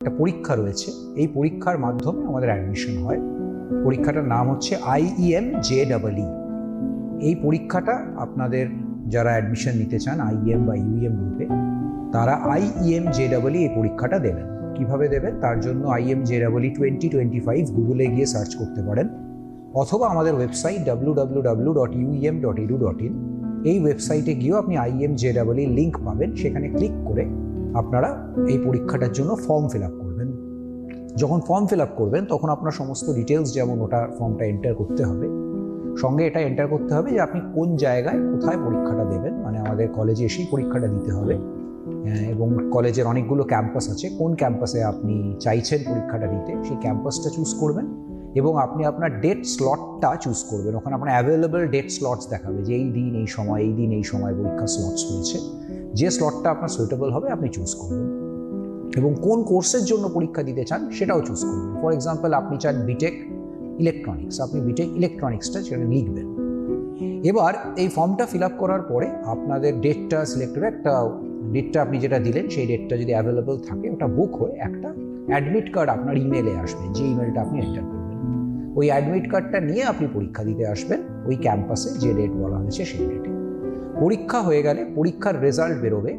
একটা পরীক্ষা রয়েছে। এই পরীক্ষার মাধ্যমে আমাদের অ্যাডমিশন হয়। পরীক্ষাটার নাম হচ্ছে আইইএম জে ডাবল ই এই পরীক্ষাটা আপনাদের যারা অ্যাডমিশন নিতে চান আইইএম বা ইউএম গ্রুপে তারা আইইএম জে ডাবল এই পরীক্ষাটা দেবেন। কীভাবে দেবেন? তার জন্য IM J double E twenty twenty five গুগলে গিয়ে সার্চ করতে পারেন। অথবা আমাদের website W W W dot UM dot edu dot in এই ওয়েবসাইটে গিয়েও আপনি IM J double E link পাবেন। সেখানে ক্লিক করে আপনারা এই পরীক্ষাটার জন্য ফর্ম ফিল আপ করবেন। যখন ফর্ম ফিল আপ করবেন তখন আপনার সমস্ত ডিটেলস যেমন ওটা ফর্মটা এন্টার করতে হবে সঙ্গে এটা এন্টার করতে হবে যে আপনি কোন জায়গায় কোথায় পরীক্ষাটা দেবেন মানে আমাদের কলেজে এসেই পরীক্ষাটা দিতে হবে। আহ, এবং কলেজের অনেকগুলো ক্যাম্পাস আছে কোন ক্যাম্পাসে আপনি চাইছেন পরীক্ষাটা দিতে সেই ক্যাম্পাসটা চুজ করবেন। এবং আপনি আপনার ডেট স্লটটা চুজ করবেন। ওখানে আপনার অ্যাভেলেবল ডেট স্লটস দেখাবে যে এই দিন, এই সময়, এই দিন, এই সময় পরীক্ষার স্লটস রয়েছে। যে স্লটটা আপনার সুইটেবল হবে, আপনি চুজ করবেন। এবং কোন কোর্সের জন্য পরীক্ষা দিতে চান, সেটাও চুজ করবেন। ফর এক্সাম্পল আপনি চান বিটেক ইলেকট্রনিক্স আপনি বিটেক ইলেকট্রনিক্সটা সেটা লিখবেন। এবার এই ফর্মটা ফিল আপ করার পরে আপনাদের ডেটটা সিলেক্ট হবে একটা ডেটটা আপনি যেটা দিলেন, সেই ডেটটা যদি অ্যাভেলেবল থাকে, ওটা বুক হয়ে একটা অ্যাডমিট কার্ড আপনার ইমেলে আসবে, যে ইমেলটা আপনি এন্টার করবেন। ওই অ্যাডমিট কার্ডটা নিয়ে আপনি পরীক্ষা দিতে আসবেন। ওই ক্যাম্পাসে যে ডেট বলা হয়েছে সেই ডেটে পরীক্ষা হয়ে গেলে পরীক্ষার রেজাল্ট বেরোবে।